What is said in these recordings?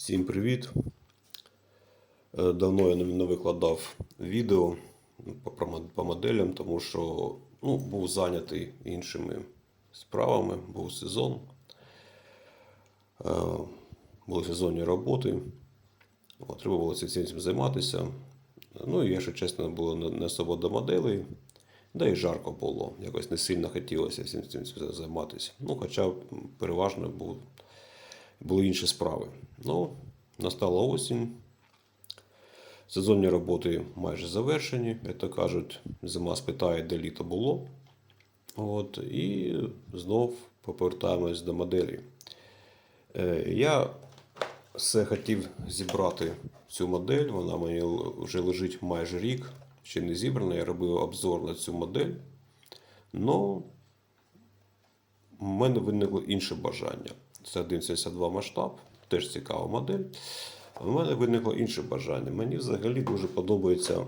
Всім привіт! Е, Давно я не викладав відео по, моделям, тому що ну, був зайнятий іншими справами, був сезон, Е, були сезонні роботи. От, Треба було цим займатися. Ну і, якщо чесно, було не особо до моделей, да і жарко було. Якось не сильно хотілося всім цим займатися. Ну, хоча переважно були інші справи. Ну, настала осінь. Сезонні роботи майже завершені, як то кажуть, зима спитає, де літо було. От, і знов повертаємось до моделі. Е, Я все хотів зібрати цю модель. Вона мені вже лежить майже рік, ще не зібрана. Я робив обзор на цю модель. Но у мене виникло інше бажання. Це 1,72 масштаб, теж цікава модель. У мене виникло інше бажання. Мені взагалі дуже подобаються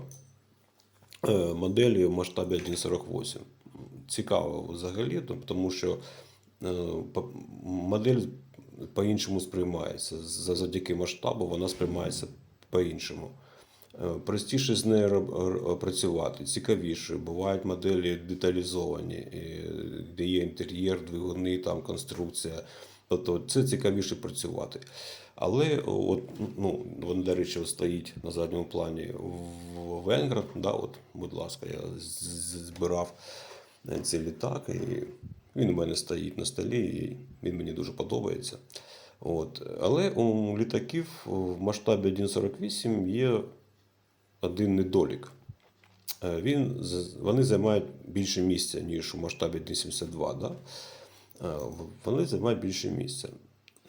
е, моделі в масштабі 1,48. Цікаво взагалі, тому що е, модель по-іншому сприймається. За- Завдяки масштабу вона сприймається по-іншому. Е, Простіше з нею працювати, цікавіше. Bувають моделі деталізовані, де є інтер'єр, двигуни, там конструкція. Тобто це цікавіше працювати. Але от, ну, він, до речі, стоїть на задньому плані в Венград. Да, от, будь ласка, я збирав е, цей літак, і він у мене стоїть на столі, і він мені дуже подобається. От. Але у літаків в масштабі 1,48 є один недолік. Е, Він, вони займають більше місця, ніж у масштабі 1,72. Да? Е, Вони займають більше місця.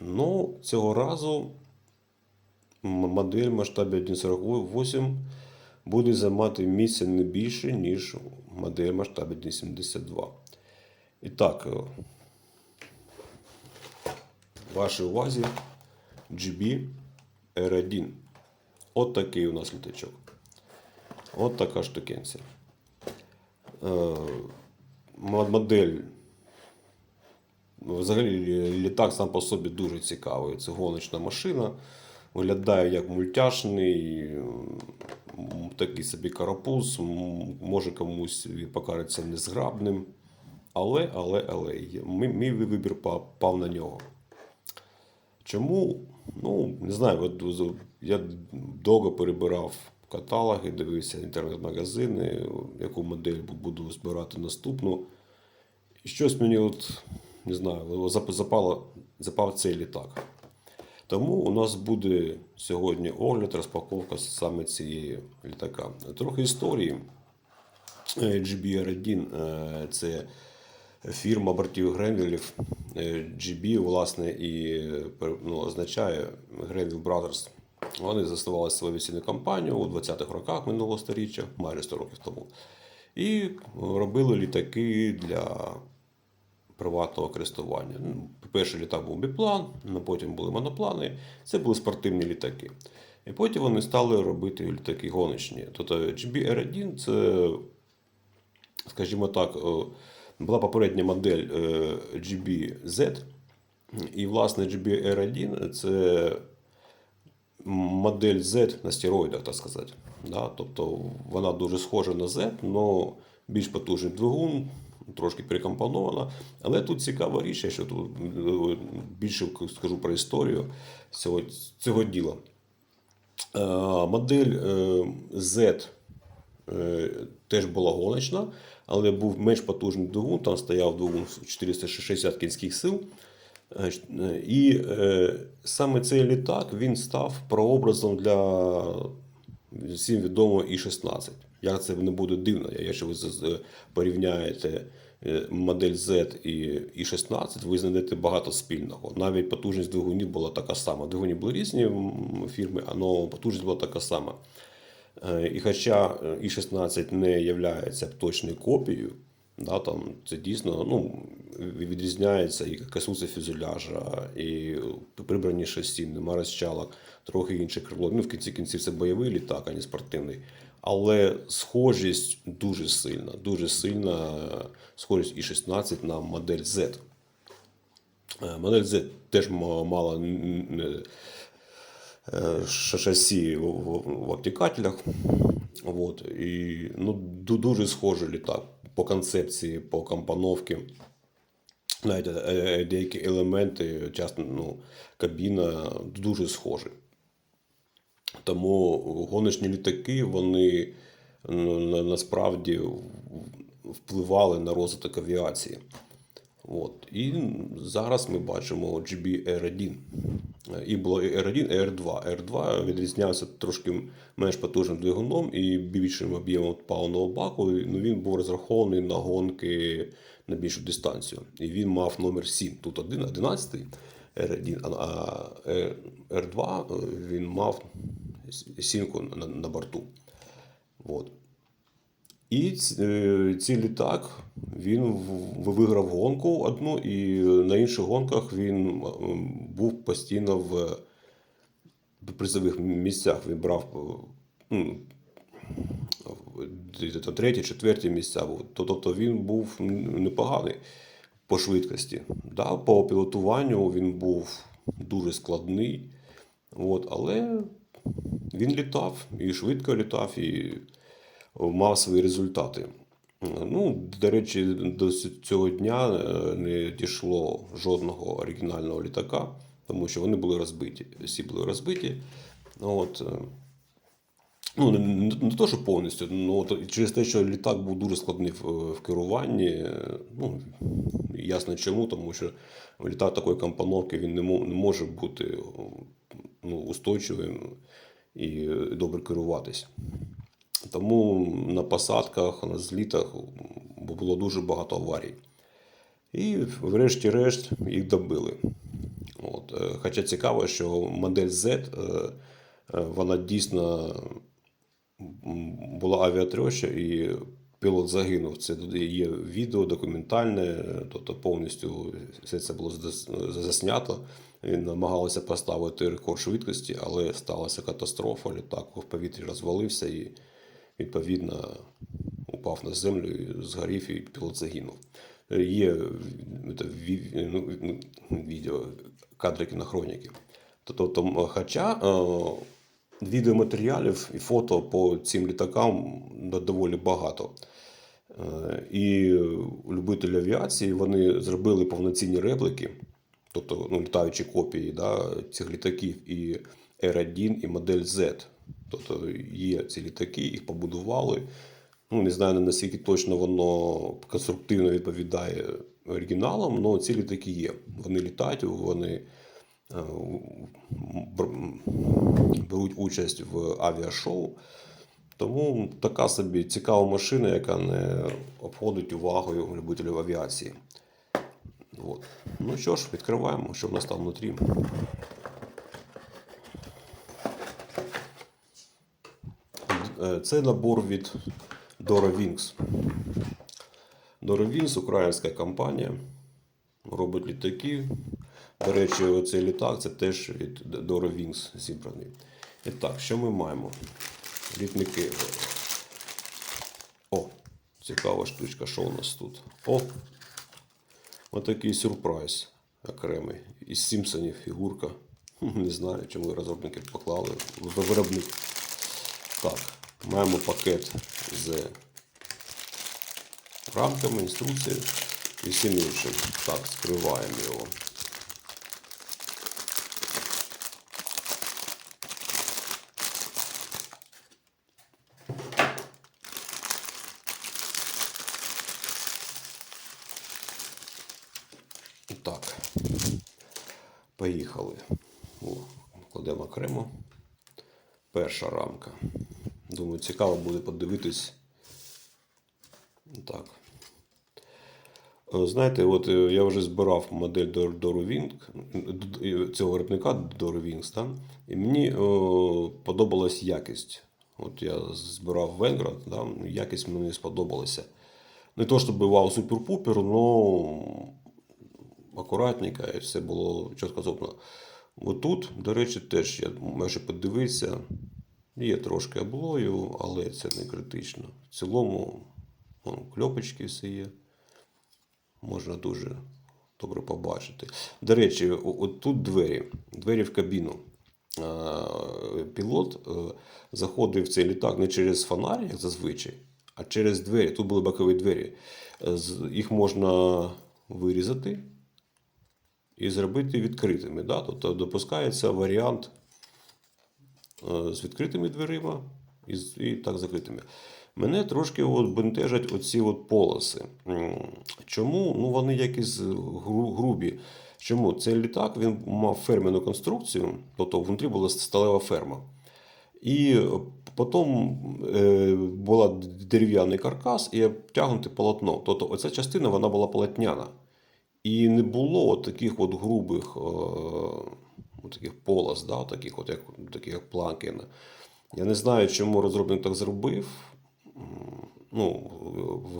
Ну, цього разу модель масштабі 1,48 буде займати місце не більше, ніж модель масштабі 1,72. І так, е, вашій увазі GB R1. От такий у нас літачок. От така штукенція. Е, Модель. Взагалі літак сам по собі дуже цікавий. Це гоночна машина. Виглядає як мультяшний, такий собі карапуз. Може комусь він покажеться незграбним. Але, але, але, мій, мій вибір пав на нього. Чому? Ну, не знаю, я довго перебирав каталоги, дивився інтернет-магазини, яку модель буду збирати наступну. І щось мені, от, не знаю, зап- запало, запав цей літак. Тому у нас буде сьогодні огляд, розпаковка саме цієї літака. Трохи історії. Е, GBR1 е, це фірма братів Гренвілів. Е, GB, власне, і е, ну, означає Гренвіл Brothers. Вони заснували свою авіаційну компанію у 20-х роках минулого століття, майже 100 років тому. І робили літаки для приватного користування. Ну, Перший літак був біплан, потім були моноплани. Це були спортивні літаки. І потім вони стали робити літаки гоночні. Тобто GBR1 це, скажімо так, е, була попередня модель е, GBZ. І, власне, GBR1 це модель Z на стероїдах, так сказати. Да? Тобто вона дуже схожа на Z, але більш потужний двигун, трошки перекомпонована. Але тут цікава річ, що тут е, більше скажу про історію цього, цього діла. Е, Модель е, Z теж була гоночна, але був менш потужний двигун, там стояв двигун 460 кінських сил. І саме цей літак він став прообразом для всім відомого І-16. Як це не буде дивно, якщо ви порівняєте е, модель Z і І-16, ви знайдете багато спільного. Навіть потужність двигунів була така сама. Двигуні були різні фірми, але потужність була така сама. Е, І хоча е, І-16 не є точною копією, да, там, це дійсно ну, відрізняється і касуться фюзеляжа, і прибрані шасі, нема розчалок, трохи інше крило. Ну, в кінці кінців це бойовий літак, а не спортивний. Але схожість дуже сильна, дуже сильна схожість І-16 на модель Z. Е, Модель Z теж мала е, шасі в обтікателях. От, і ну, дуже схожий літак по концепції, по компоновці. Навіть е, е, деякі елементи, часто ну, кабіна дуже схожі. Тому гоночні літаки, вони ну, насправді впливали на розвиток авіації. От. І зараз ми бачимо GBR1. І було R1, і R2. R2 відрізнявся трошки менш потужним двигуном і більшим об'ємом паливного баку. Ну, він був розрахований на гонки на більшу дистанцію. І він мав номер 7. Тут 1, 11 R1, а а е, R2 е, він мав сімку на, на борту. От. І е, цей літак він виграв гонку одну, і на інших гонках він був постійно в призових місцях. Він брав е, ну, треті, четверті місця. був. Тобто він був непоганий по швидкості. Да, по пілотуванню він був дуже складний. От, але він літав і швидко літав, і свої результати. Ну, до речі, до цього дня е, не дійшло жодного оригінального літака, тому що вони були розбиті. Всі були розбиті. Ну, От, е, ну, не, не, не то, що повністю, ну, от, через те, що літак був дуже складний в, в керуванні. е, Ну, ясно чому, тому що літак такої компоновки він не, мо- не може бути ну, устойчивим і добре керуватись. Тому на посадках, на злітах було дуже багато аварій. І врешті-решт їх добили. От. е, Хоча цікаво, що модель Z е, е, вона дійсно була авіатроща і пілот загинув. Це є відео документальне, тобто повністю все це було заснято. Він намагалися поставити рекорд швидкості, але сталася катастрофа. Літак в повітрі розвалився і відповідно упав на землю, згорів, і пілот загинув. Є ну, відео, кадри кінохроніки. Тобто, хоча е, відеоматеріалів і фото по цим літакам доволі багато. Е, І любителі авіації вони зробили повноцінні репліки, тобто ну, літаючі копії да, цих літаків і R1, і модель Z. Тобто є ці літаки, їх побудували. Ну, не знаю наскільки точно воно конструктивно відповідає оригіналам, але ці літаки є. Вони літають, вони е, беруть участь в авіашоу. Тому така собі цікава машина, яка не обходить увагою любителів авіації. От. Ну що ж, відкриваємо, що в нас там внутрі. Е, Це набор від Dora Wings. Dora Wings – українська компанія. Робить літаки. До речі, оцей літак це теж від Dora Wings зібраний. І так, що ми маємо? Літники. О, цікава штучка, що у нас тут? О! Отакий сюрприз окремий. Із Сімпсонів фігурка. Не знаю, чому розробники поклали. Виробник. Так, маємо пакет з рамками, інструкцією і всім іншим. Так, скриваємо його. Так. Поїхали. О, кладемо окремо. Перша рамка. Думаю, цікаво буде подивитись. Так. Е, Знаєте, от е, я вже збирав модель Dor- Wing, цього виробника Doru Wings, да? і мені е, подобалась якість. От я збирав Венград, да? якість мені сподобалася. Не то, щоб вау супер-пупер, але акуратненько і все було чітко зроблено. Отут, до речі, теж я майже подивився. Є трошки облою, але це не критично. В цілому вон, кльопочки все є. Можна дуже добре побачити. До речі, о- от тут двері. Двері в кабіну. пілот е, заходив в цей літак не через фонарь, як зазвичай, а через двері. Тут були бокові двері. Е, Їх можна вирізати і зробити відкритими. Тобто допускається варіант з відкритими дверима і, і так закритими. Мене трошки от бентежать оці от полоси. Чому? Ну, вони якісь грубі. Чому? Цей літак він мав ферменну конструкцію, тобто внутрі була сталева ферма. І потім е, була дерев'яний каркас і обтягнуте полотно. Тобто оця частина вона була полотняна. І не було от таких от грубих е, таких полос, да, таких, от, як, таких як Планкін. Я не знаю, чому розробник так зробив. Ну,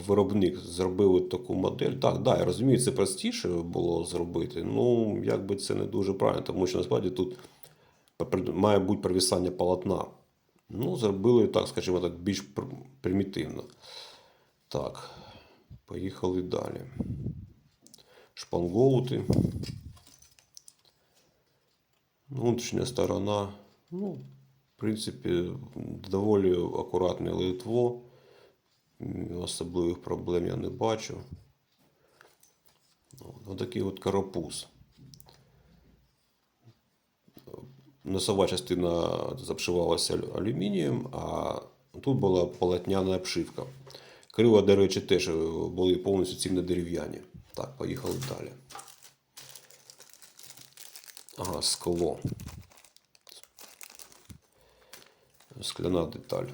виробник зробив от таку модель. Так, да, я розумію, це простіше було зробити. Ну, якби це не дуже правильно, тому що насправді тут має бути провісання полотна. Ну, зробили так, скажімо так, більш примітивно. Так, поїхали далі. Шпангоути. Внутрішня сторона. Ну, в принципі, доволі акуратне литво. Особливих проблем я не бачу. Ось такий от карапуз. Носова частина запшивалася алюмінієм, а тут була полотняна обшивка. Крила, до речі, теж е, були повністю цільно дерев'яні. Так, поїхали далі. Ага, скло. Скляна деталь.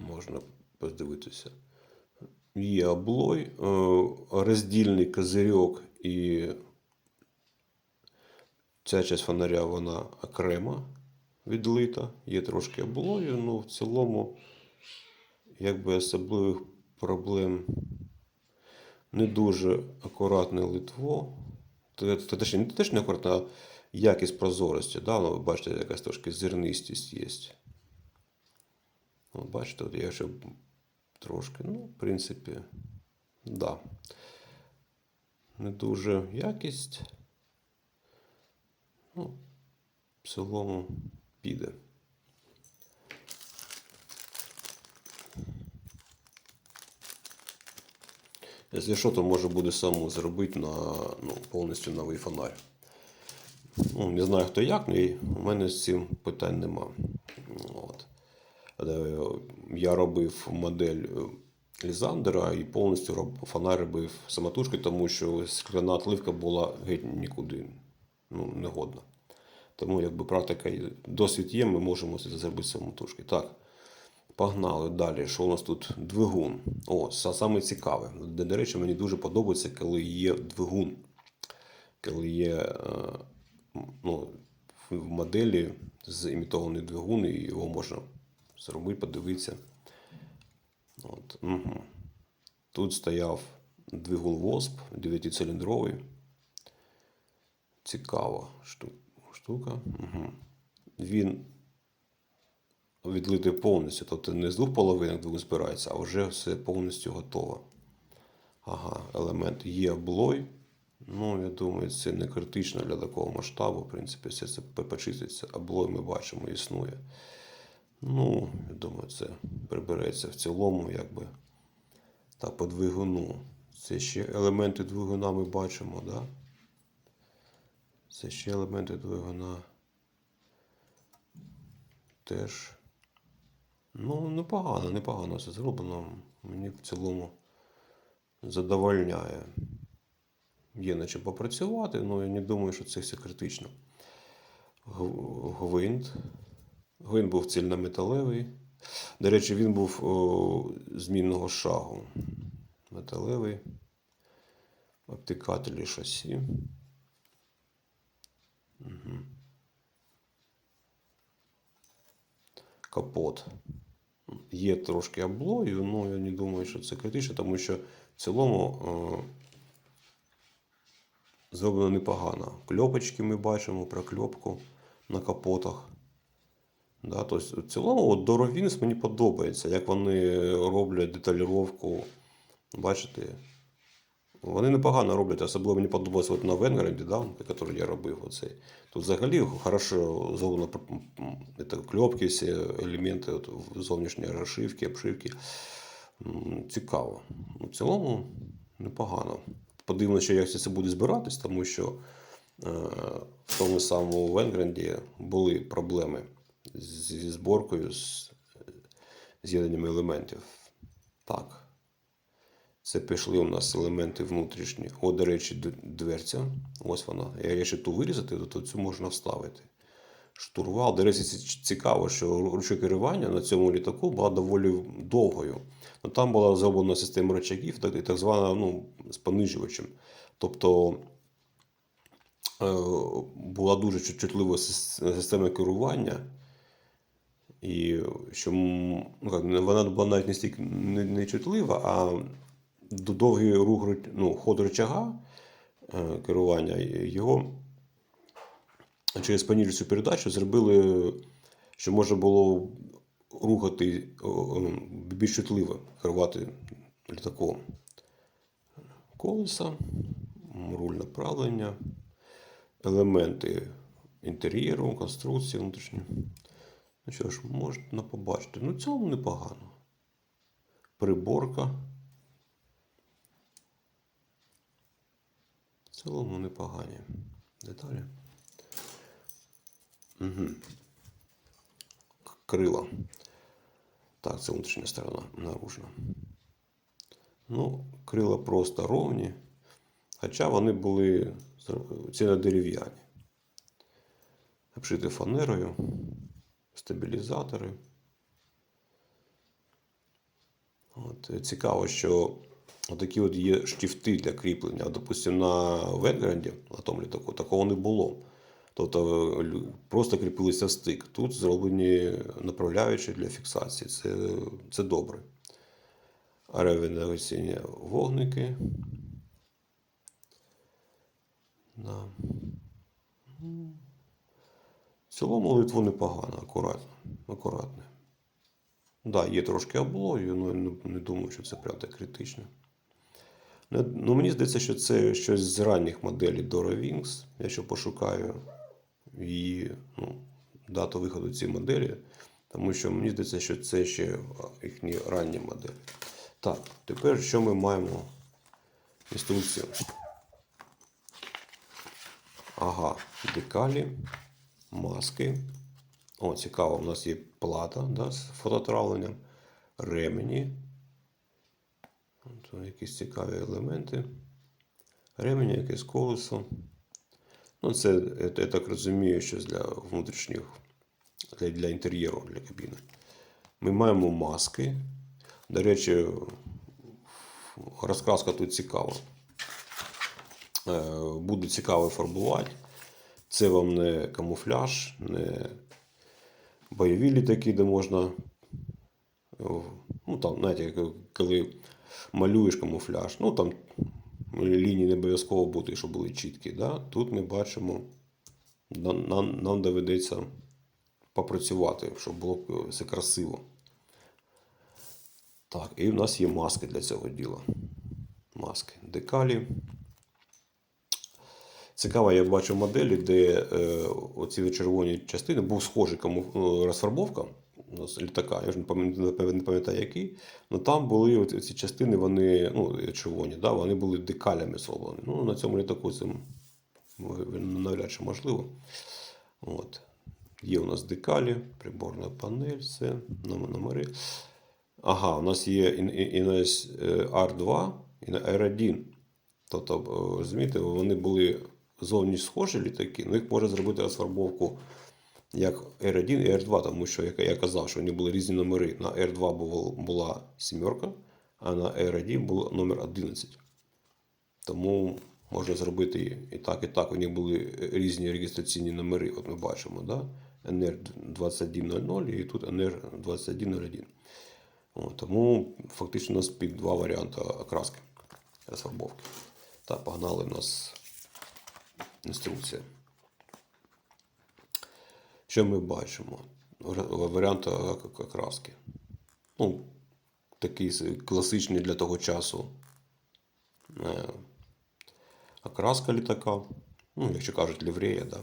Можна подивитися. Є облой, е, роздільний козирьок і ця часть фонаря вона окремо відлита. Є трошки облою, але в цілому якби особливих проблем не дуже акуратне литво. Те- те- Точніше, не теж не акуратне, а якість прозорості. Да? Ну, ви бачите, якась трошки зернистість є. От бачите, от я ще трошки, ну, в принципі, да. Не дуже якість. Ну, в цілому піде. Якщо що, то може буде саму зробити на ну, повністю новий фонарь. Ну, не знаю хто як, але у мене з цим питань нема. От. Е, Я робив модель е, Лізандера і повністю роб, фонарь робив самотужки, тому що скляна отливка була геть нікуди ну, не годна. Тому якби практика, досвід є, ми можемо зробити самотужки. Так, погнали далі. Що у нас тут? Двигун. О, са- саме цікаве. До до речі, мені дуже подобається, коли є двигун. Коли є е, ну, в моделі зімітований двигун, і його можна зробити, подивитися. От, угу. Тут стояв двигун ВОСП 9-циліндровий. Цікава штука. Угу. Він відлитий повністю. Тобто не з двох половинок двигун збирається, а вже все повністю готово. Ага, елемент є облой. Ну, я думаю, це не критично для такого масштабу. В принципі, все це по- почиститься. Облой ми бачимо, існує. Ну, я думаю, це прибереться в цілому, якби. Та по двигуну. Це ще елементи двигуна ми бачимо, да? Це ще елементи двигуна. Теж. Ну, непогано, непогано все зроблено. Мені в цілому задовольняє. Є над чим попрацювати, але я не думаю, що це все критично. Гвинт. Гвинт був цільнометалевий. До речі, він був о, змінного шагу. Металевий. Обтикателі шасі. Угу. Капот. Є трошки облою, але я не думаю, що це критично, тому що в цілому е, зроблено непогано. Кльопочки ми бачимо, прокльопку на капотах. Да, тобто, в цілому от Доровінс мені подобається, як вони роблять деталіровку. Бачите, Вони непогано роблять, особливо мені подобалось от на Венгранді, да, який я робив. Оцей. Тут взагалі хорошо це, кльопки, всі елементи от, зовнішньої розшивки, обшивки. Цікаво. В цілому непогано. Подивимося, ще, як це буде збиратись, тому що е, в тому самому Венгранді були проблеми зі зборкою, з з'єднанням елементів. Так. Це пішли у нас елементи внутрішні. О, до речі, дверця. Ось вона. Я я ще ту вирізати, то цю можна вставити. Штурвал. До речі, цікаво, що ручка керування на цьому літаку була доволі довгою. Ну, там була зроблена система рычагів, і так звана ну, з понижувачем. Тобто е, була дуже чутлива система керування. І що ну, вона була навіть не стільки не, не чутлива, а довгий рух ну, ход рычага е, керування його через понижуючу передачу зробили, що можна було рухати більш чутливо керувати літаком. Колеса, руль направлення, елементи інтер'єру, конструкції внутрішні. Ну що ж, можна побачити. Ну, цьому непогано. Приборка. Цілому непогані деталі. Угу. Крила. Так, це внутрішня сторона наружна. Ну, крила просто ровні. Хоча вони були цільнодерев'яні. Обшиті фанерою, стабілізатори. От, цікаво, що такі от є штифти для кріплення. Допустимо, на Венгранді, на тому літаку, такого не було. Тобто просто кріпилися в стик. Тут зроблені направляючі для фіксації. Це, це добре. Аеровентиляційні вогники. Да. В цілому литво непогано, акуратно. акуратне. Да, є трошки облою, але не, не думаю, що це прям так критично. Не- Ну, мені здається, що це щось з ранніх моделей Dora Wings. Я ще пошукаю її ну, дату виходу цієї моделі, тому що мені здається, що це ще їхні ранні моделі. Так, тепер що ми маємо? Інструкцію. Ага, декалі, маски. О, цікаво, у нас є плата да, з фототравленням, ремені. Тут якісь цікаві елементи. Ремені, якесь колесо. Ну, це, я, так розумію, що для внутрішніх, для, для інтер'єру, для кабіни. Ми маємо маски. До речі, розкраска тут цікава. Е, Буде цікаво фарбувати. Це вам не камуфляж, не бойові літаки, де можна. Ну, там, знаєте, коли малюєш камуфляж, ну там лінії не обов'язково бути, щоб були чіткі. Да? Тут ми бачимо, нам, нам, доведеться попрацювати, щоб було все красиво. Так, і в нас є маски для цього діла. Маски. Декалі. Цікаво, я бачив моделі, де е, оці червоні частини був схожий каму... ну, розфарбовка ну, з літака. Я ж не пам'ятаю, не пам'ятаю який. Але там були ці частини, вони ну, червоні, да, вони були декалями зроблені. Ну, на цьому літаку це навряд чи можливо. От. Є у нас декалі, приборна панель, все, номери. Ага, у нас є і, і, і у нас е, R2 і на R1. Тобто, е, розумієте, вони були зовні схожі літаки, але їх можна зробити розфарбовку як R1 і R2, тому що, як я казав, що вони були різні номери. На R2 була сімерка, а на R1 був номер 11. Тому можна зробити і так, і так. У них були різні реєстраційні номери. От ми бачимо, да? NR2100 і тут NR2101. От, тому фактично у нас під два варіанти окраски розфарбовки. Так, погнали в нас інструкція. Що ми бачимо? Варі- Варіанти окраски. Ну, такий класичний для того часу е, окраска літака. Ну, якщо кажуть, ліврея, да.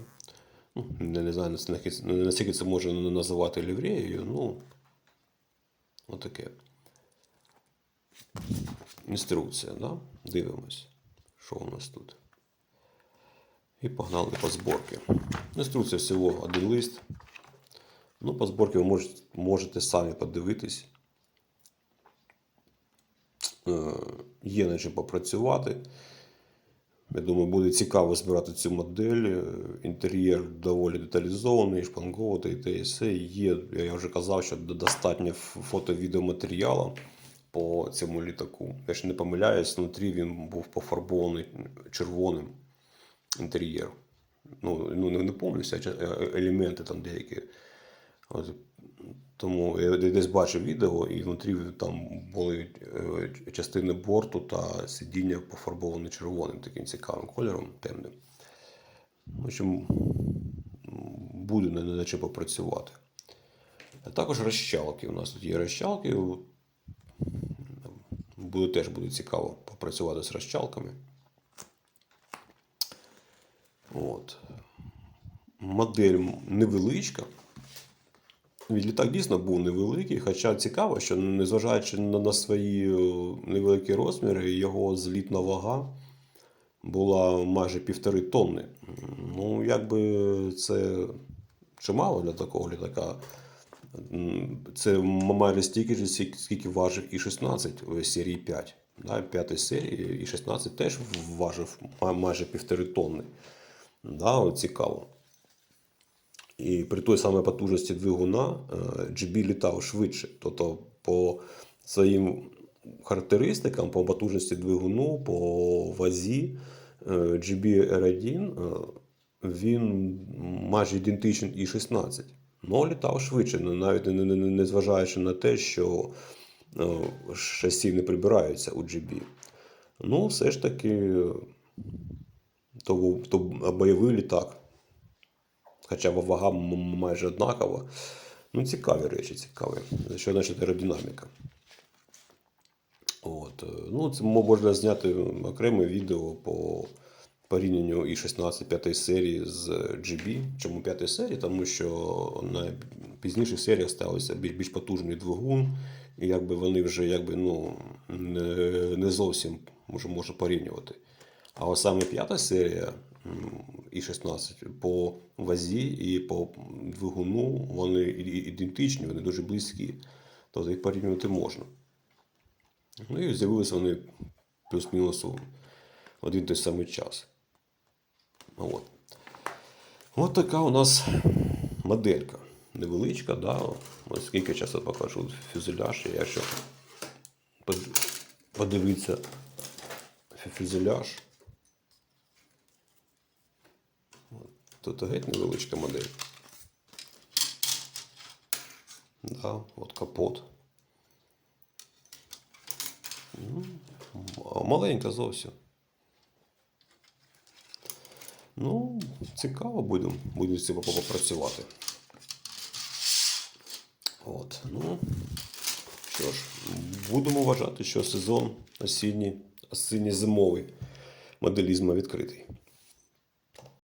Ну, не, не знаю, наскільки це можна називати лівреєю, ну, отаке. Інструкція, да? Дивимось, що у нас тут. І погнали по зборки. Інструкція всього один лист. Ну, по зборці ви можете, можете самі подивитись. Е, Є над чим попрацювати. Я думаю, буде цікаво збирати цю модель. Е, Інтер'єр доволі деталізований, шпанговий, і те і все. Є, я вже казав, що достатньо фото-відеоматеріалу по цьому літаку. Я ще не помиляюсь, внутрі він був пофарбований червоним інтер'єр. Ну, ну не, повністю, а е- елементи там деякі. От, тому я десь бачив відео, і внутрі там були е, частини борту та сидіння пофарбовані червоним, таким цікавим кольором, темним. В общем, буде чим попрацювати. А також розчалки. У нас тут є розчалки. Буде теж буде цікаво попрацювати з розчалками. От. Модель невеличка. Літак дійсно був невеликий, хоча цікаво, що незважаючи на, свої е, невеликі розміри, його злітна вага була майже півтори тонни. Ну, якби це чимало для такого літака. Це майже стільки ж, скільки- важив і 16 в серії 5. Да, п'ятої серії і 16 теж важив майже півтори тонни. Да, цікаво. І при той самій потужності двигуна е, GB літав швидше. Тобто по своїм характеристикам, по потужності двигуну, по вазі е, GB R1 е, він майже ідентичний і 16. Но літав швидше, ну, навіть не, зважаючи на те, що шасі не прибираються у GB. Ну, все ж таки, то, то бойовий літак. Хоча вага майже однакова. Ну, цікаві речі, цікаві. За що значить аеродинаміка. От. е, Ну, це можна зняти окреме відео по порівнянню і 16 5 серії з GB. Чому 5 серії? Тому що на пізніших серіях більш, більш потужний двигун, і якби вони вже якби, ну, не, не зовсім може, можна порівнювати. А ось саме п'ята серія і 16 по вазі і по двигуну вони ідентичні, вони дуже близькі. Тобто їх порівнювати можна. Ну і з'явилися вони плюс-мінус у один той самий час. От. От така у нас моделька. Невеличка, да. Ось скільки часу покажу фюзеляж, якщо подивитися фюзеляж. От. Тут геть невеличка модель. Да, от капот. Ну, маленька зовсім. Ну, цікаво будемо. Будемо з цим попрацювати. От, ну, що ж, будемо вважати, що сезон осінній, осінньо-зимовий моделізму відкритий.